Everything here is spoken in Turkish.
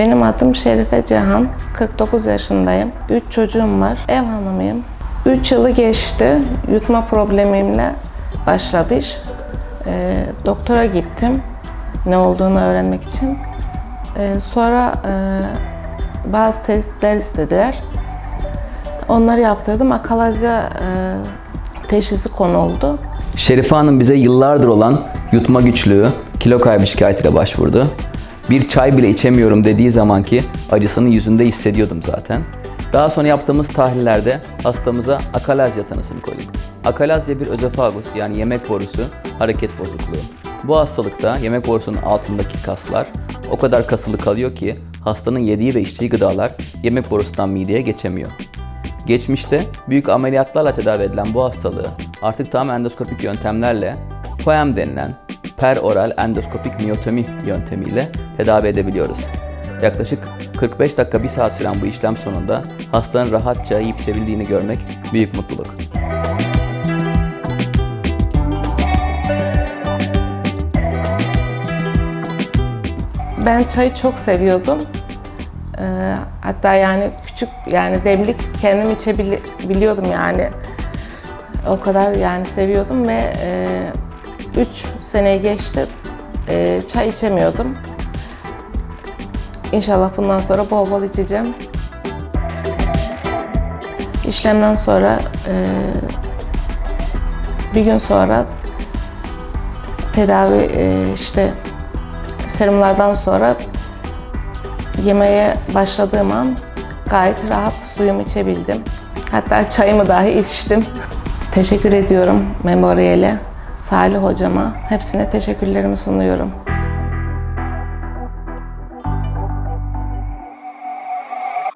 Benim adım Şerife Cihan. 49 yaşındayım. 3 çocuğum var. Ev hanımıyım. 3 yılı geçti. Yutma problemimle başladı iş. Ee, doktora gittim. Ne olduğunu öğrenmek için. Ee, sonra e, bazı testler istediler. Onları yaptırdım. Akalazya e, teşhisi konuldu. Şerife Hanım bize yıllardır olan yutma güçlüğü, kilo kaybı şikayetiyle başvurdu. Bir çay bile içemiyorum dediği zamanki acısını yüzünde hissediyordum zaten. Daha sonra yaptığımız tahlillerde hastamıza akalazya tanısını koyduk. Akalazya bir özofagus yani yemek borusu hareket bozukluğu. Bu hastalıkta yemek borusunun altındaki kaslar o kadar kasılı kalıyor ki hastanın yediği ve içtiği gıdalar yemek borusundan mideye geçemiyor. Geçmişte büyük ameliyatlarla tedavi edilen bu hastalığı artık tam endoskopik yöntemlerle POEM denilen peroral endoskopik miyotomi yöntemiyle tedavi edebiliyoruz. Yaklaşık 45 dakika 1 saat süren bu işlem sonunda hastanın rahatça yiyip içebildiğini görmek büyük mutluluk. Ben çayı çok seviyordum. Ee, hatta yani küçük yani demlik kendim içebiliyordum yani. O kadar yani seviyordum ve 3 seneye geçti e, çay içemiyordum. İnşallah bundan sonra bol bol içeceğim. İşlemden sonra e, bir gün sonra tedavi e, işte serumlardan sonra yemeğe başladığım an gayet rahat suyumu içebildim. Hatta çayımı dahi içtim. Teşekkür ediyorum Memorial'e, Salih hocama. Hepsine teşekkürlerimi sunuyorum.